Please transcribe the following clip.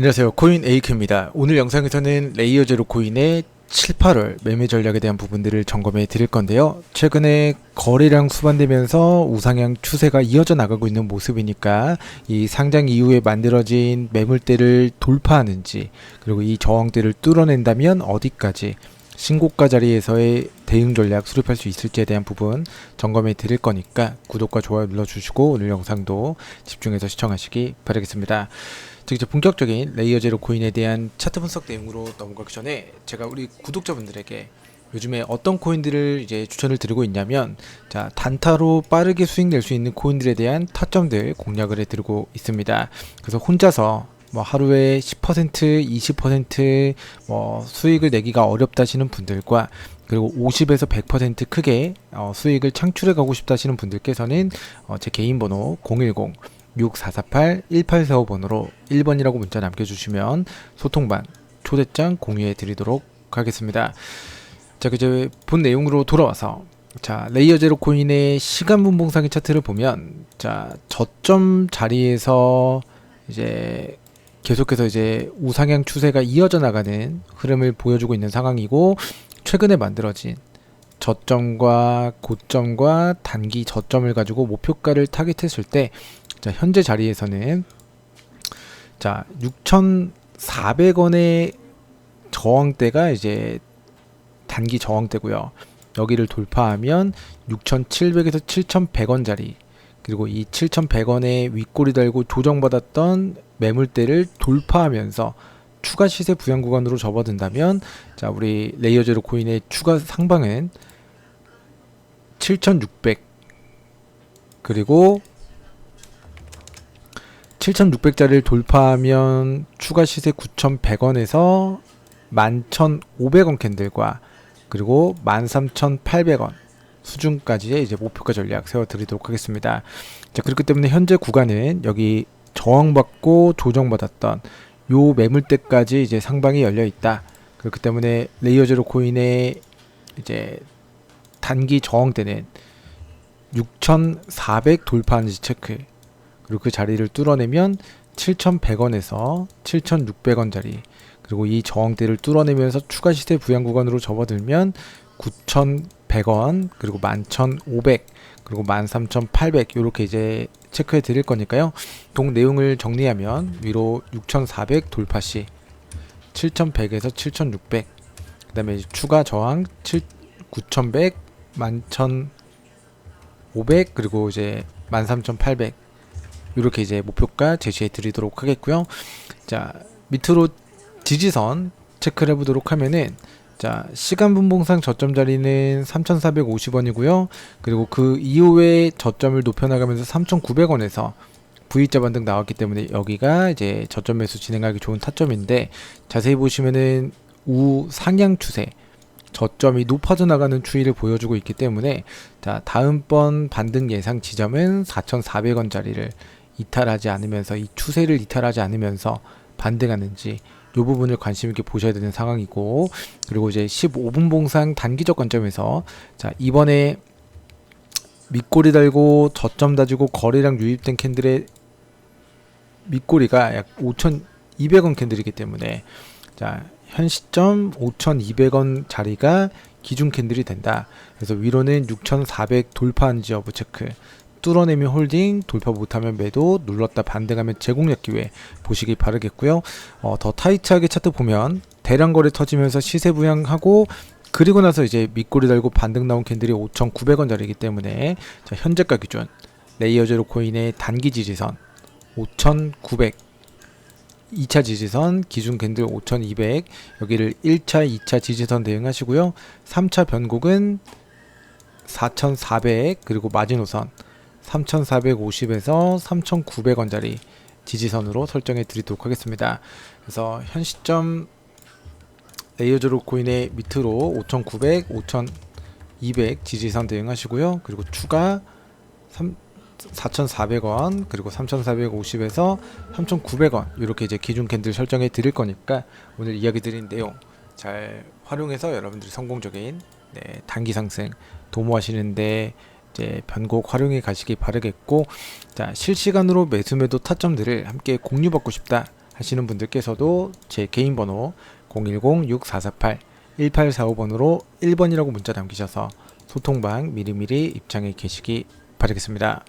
안녕하세요. 코인 에이크입니다. 오늘 영상에서는 레이어 제로 코인의 7, 8월 매매 전략에 대한 부분들을 점검해 드릴 건데요. 최근에 거래량 수반되면서 우상향 추세가 이어져 나가고 있는 모습이니까 이 상장 이후에 만들어진 매물대를 돌파하는지 그리고 이 저항대를 뚫어낸다면 어디까지 신고가 자리에서의 대응 전략 수립할 수 있을지에 대한 부분 점검해 드릴 거니까 구독과 좋아요 눌러주시고 오늘 영상도 집중해서 시청하시기 바라겠습니다. 즉 이제 본격적인 레이어 제로 코인에 대한 차트 분석 내용으로 넘어가기 전에 제가 우리 구독자분들에게 요즘에 어떤 코인들을 이제 추천을 드리고 있냐면 자 단타로 빠르게 수익 낼 수 있는 코인들에 대한 타점들 공략을 해드리고 있습니다. 그래서 혼자서 뭐 하루에 10% 20%뭐 수익을 내기가 어렵다 하시는 분들과 그리고 50에서 100% 크게 어 수익을 창출해 가고 싶다 하시는 분들께서는 어 제 개인 번호 010 6448-1845번으로 1번이라고 문자 남겨주시면 소통반 초대장 공유해 드리도록 하겠습니다. 자, 이제 본 내용으로 돌아와서 자, 레이어 제로 코인의 시간 분봉상의 차트를 보면 자, 저점 자리에서 이제 계속해서 이제 우상향 추세가 이어져 나가는 흐름을 보여주고 있는 상황이고 최근에 만들어진 저점과 고점과 단기 저점을 가지고 목표가를 타깃했을 때 자, 현재 자리에서는 자, 6,400원의 저항대가 이제 단기 저항대고요. 여기를 돌파하면 6,700에서 7,100원 자리 그리고 이 7,100원에 윗꼬리 달고 조정받았던 매물대를 돌파하면서 추가 시세 부양 구간으로 접어든다면 자 우리 레이어 제로 코인의 추가 상방은 7,600 그리고 7,600짜리를 돌파하면 추가 시세 9,100원에서 11,500원 캔들과 그리고 13,800원 수준까지의 이제 목표가 전략 세워드리도록 하겠습니다. 자 그렇기 때문에 현재 구간은 여기 저항받고 조정받았던 요 매물대까지 이제 상방이 열려 있다. 그렇기 때문에 레이어 제로 코인의 이제 단기 저항대는 6,400 돌파하는지 체크. 그리고 그 자리를 뚫어내면 7,100원에서 7,600원 자리. 그리고 이 저항대를 뚫어내면서 추가 시세 부양 구간으로 접어들면 9,100원, 그리고 11,500, 그리고 13,800 이렇게 이제 체크해 드릴 거니까요. 동 내용을 정리하면 위로 6,400 돌파 시 7,100에서 7,600. 그다음에 추가 저항 7 9,100, 11,500 그리고 이제 13,800 이렇게 이제 목표가 제시해 드리도록 하겠고요. 자, 밑으로 지지선 체크를 해보도록 하면은 자, 시간 분봉상 저점 자리는 3,450원이고요. 그리고 그 이후에 저점을 높여나가면서 3,900원에서 V자 반등 나왔기 때문에 여기가 이제 저점 매수 진행하기 좋은 타점인데 자세히 보시면은 우 상향 추세 저점이 높아져 나가는 추이를 보여주고 있기 때문에 자 다음번 반등 예상 지점은 4,400원짜리를 이탈하지 않으면서 이 추세를 이탈하지 않으면서 반등하는지 이 부분을 관심 있게 보셔야 되는 상황이고 그리고 이제 15분 봉상 단기적 관점에서 자 이번에 밑꼬리 달고 저점 다지고 거래량 유입된 캔들의 밑꼬리가 약 5,200원 캔들이기 때문에 자 현 시점 5,200원 자리가 기준 캔들이 된다. 그래서 위로는 6,400 돌파한 지 여부 체크. 뚫어내면 홀딩, 돌파 못하면 매도, 눌렀다 반등하면 제공력 기회 보시기 바르겠고요. 어, 더 타이트하게 차트 보면 대량 거래 터지면서 시세 부양하고 그리고 나서 이제 밑꼬리 달고 반등 나온 캔들이 5,900원짜리이기 때문에 자, 현재가 기준 레이어 제로 코인의 단기 지지선 5,900 2차 지지선 기준 캔들 5200 여기를 1차 2차 지지선 대응하시고요 3차 변곡은 4400 그리고 마지노선 3450에서 3900원짜리 지지선으로 설정해 드리도록 하겠습니다. 그래서 현 시점 레이어즈로 코인의 밑으로 5900 5200 지지선 대응하시고요. 그리고 추가 3 4,400원 그리고 3,450에서 3,900원 이렇게 이제 기준 캔들 설정해 드릴 거니까 오늘 이야기 드린 내용 잘 활용해서 여러분들이 성공적인 네, 단기 상승 도모하시는데 이제 변곡 활용해 가시기 바라겠고 자 실시간으로 매수 매도 타점들을 함께 공유받고 싶다 하시는 분들께서도 제 개인 번호 010-6448-1845번으로 1번이라고 문자 남기셔서 소통방 미리미리 입장해 계시기 바라겠습니다.